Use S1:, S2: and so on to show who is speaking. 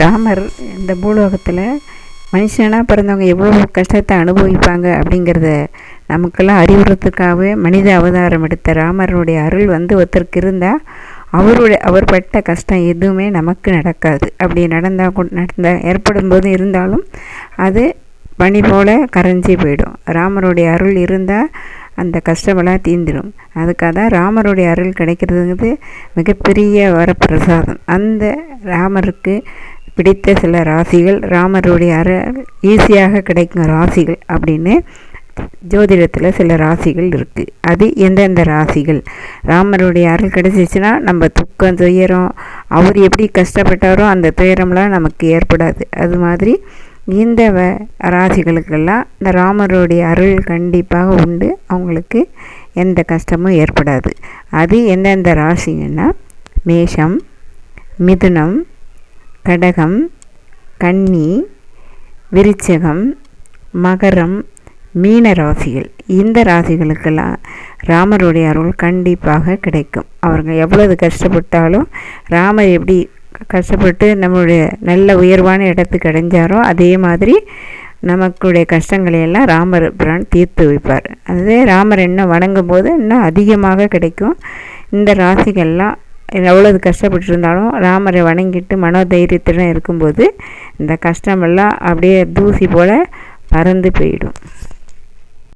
S1: ராமர் இந்த பூலோகத்தில் மனுஷனாக பிறந்தவங்க எவ்வளோ கஷ்டத்தை அனுபவிப்பாங்க அப்படிங்கிறத நமக்கெல்லாம் அறிவுறத்துக்காகவே மனித அவதாரம் எடுத்த ராமருடைய அருள் வந்து ஒருத்தருக்கு இருந்தால் அவருடைய அவர் பட்ட கஷ்டம் எதுவுமே நமக்கு நடக்காது. அப்படி நடந்தால் கூட நடந்தால் ஏற்படும் போது இருந்தாலும் அது பனி போல் கரைஞ்சி போயிடும். ராமருடைய அருள் இருந்தால் அந்த கஷ்டமெல்லாம் தீந்துடும் அதுக்காக தான் ராமருடைய அருள் கிடைக்கிறதுங்கிறது மிகப்பெரிய வரப்பிரசாதம். அந்த ராமருக்கு பிடித்த சில ராசிகள் ராமருடைய அருள் ஈஸியாக கிடைக்கும் ராசிகள் அப்படின்னு ஜோதிடத்தில் சில ராசிகள் இருக்குது அது எந்தெந்த ராசிகள்? ராமருடைய அருள் கிடச்சிச்சின்னா நம்ம துக்கம் துயரம் அவர் எப்படி கஷ்டப்பட்டாரோ அந்த துயரம்லாம் நமக்கு ஏற்படாது. அது மாதிரி இந்த வ ராசிகளுக்கெல்லாம் இந்த ராமருடைய அருள் கண்டிப்பாக உண்டு. அவங்களுக்கு எந்த கஷ்டமும் ஏற்படாது. அது எந்தெந்த ராசிங்கன்னா மேஷம் மிதுனம் கடகம் கன்னி விருச்சகம் மகரம் மீன ராசிகள். இந்த ராசிகளுக்கெல்லாம் ராமருடைய அருள் கண்டிப்பாக கிடைக்கும். அவங்க எவ்வளவு கஷ்டப்பட்டாலும் ராமர் எப்படி கஷ்டப்பட்டு நம்மளுடைய நல்ல உயர்வான இடத்துக்கு அடைஞ்சாரோ அதே மாதிரி நமக்குடைய கஷ்டங்களை எல்லாம் ராமர் பிரான் தீர்த்து வைப்பார். அதே ராமர் இன்னும் வணங்கும் போது இன்னும் அதிகமாக கிடைக்கும். இந்த ராசிகள்லாம் எவ்வளவு கஷ்டப்பட்டுருந்தாலும் ராமரை வணங்கிட்டு மனோதைரியத்துடன் இருக்கும்போது இந்த கஷ்டமெல்லாம் அப்படியே தூசி போல் பறந்து போயிடும்.